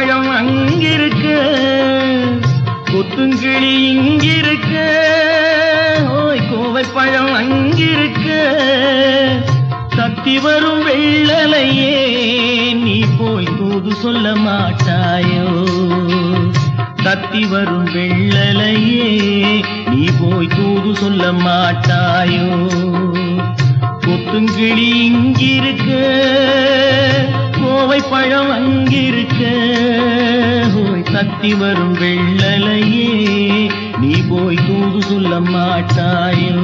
கோவைப்பழம் அங்கிருக்க. கொத்துங்கிளி இங்கிருக்க. ஓய் கோவை பழம் அங்கிருக்க. தத்தி வரும் வெள்ளலையே நீ போய் தூது சொல்ல மாட்டாயோ? கத்தி வரும் வெள்ளலையே நீ போய் தூது சொல்ல மாட்டாயோ? கொத்துங்கிளி இங்கிருக்க கோவை பழம் அங்கிருக்க தத்தி வரும் வெள்ளலையே நீ போய் தூது சொல்ல மாட்டாயோ?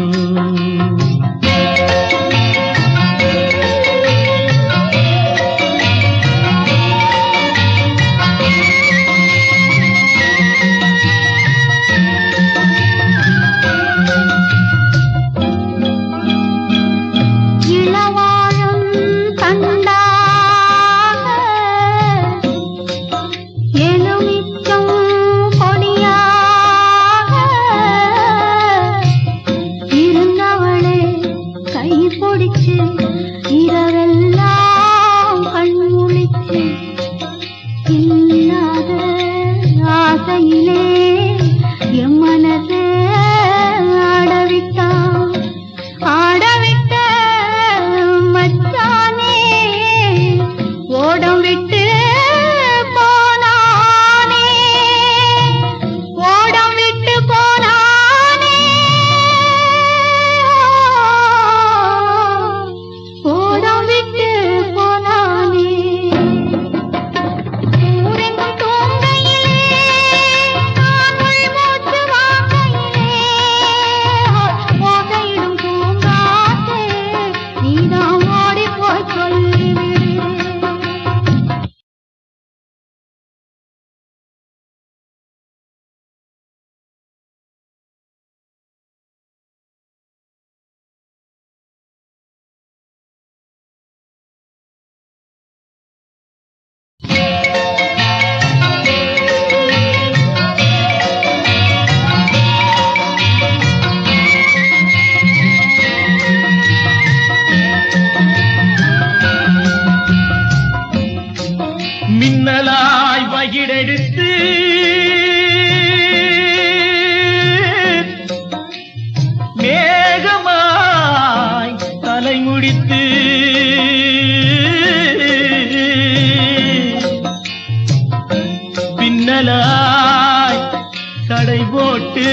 தடை போட்டு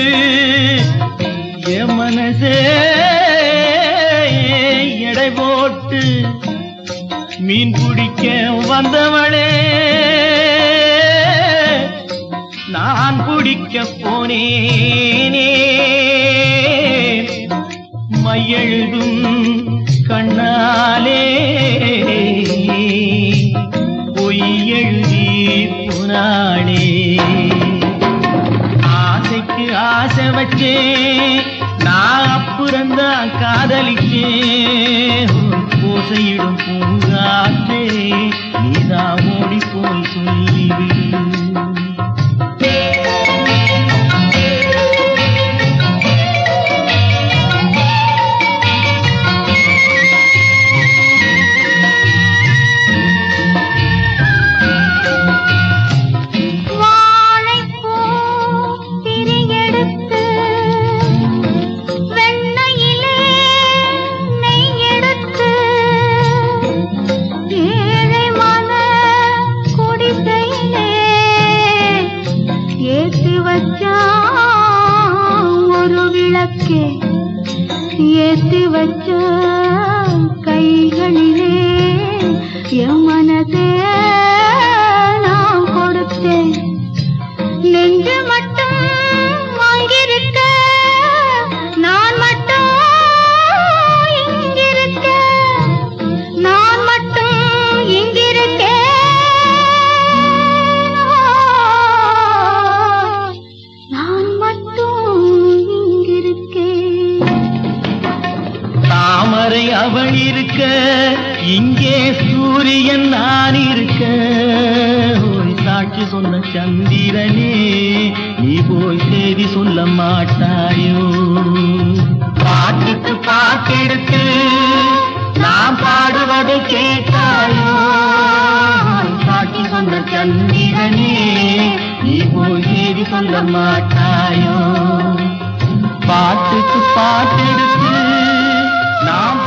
என் மனசே எடை போட்டு மீன் பிடிக்க வந்தவளே நான் பிடிக்க போனேனே. மையெழுதும் கண்ண நான் அப்புறந்தான் காதலிச்சேன் ஓசையிடும் பூங்காற்றே நீதான் ஓடி போய் சொல்ல ஏற்றி ஒரு விளக்கே ஏத்தி வச்ச கைகளிலே என் மனதே வரை அவள் இருக்க? இங்கே சூரியன் நான் இருக்க. போய் சாட்சி சொன்ன சந்திரனே நீ போய் செய்தி சொல்ல மாட்டாயோ? பாட்டுக்கு பாட்டெடுத்து நான் பாடுவதை கேட்டாயோ? சாட்சி சொன்ன சந்திரனே நீ போய் செய்தி சொல்ல மாட்டாயோ? பாட்டுக்கு பாட்டெடுத்து நாம்